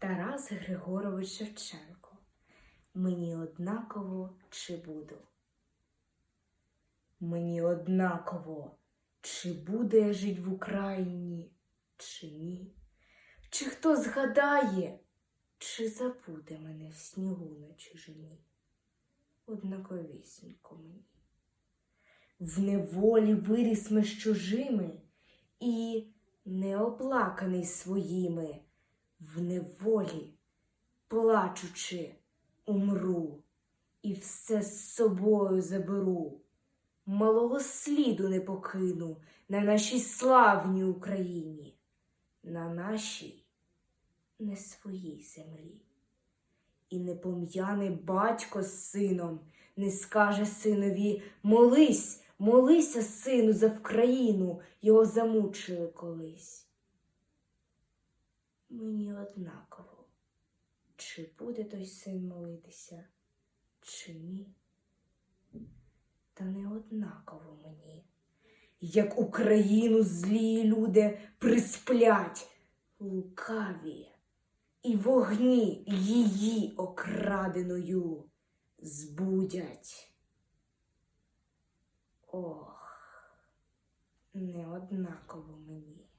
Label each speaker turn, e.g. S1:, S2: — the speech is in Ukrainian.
S1: Тарас Григорович Шевченко. Мені однаково чи буду. Мені однаково, чи буде я жить в Україні, чи ні. Чи хто згадає, чи забуде мене в снігу на чужині. Однаковісінько мені. В неволі виріс ми з чужими і неоплаканий своїми, в неволі, плачучи, умру, і все з собою заберу. Малого сліду не покину на нашій славній Україні, на нашій не своїй землі. І не пом'яне батько з сином, не скаже синові молись, молися, сину, за Вкраїну, його замучили колись. Мені однаково, чи буде той син молитися, чи ні. Та не однаково мені, як Україну злі люди присплять лукаві і вогні її окраденою збудять. Ох, не однаково мені.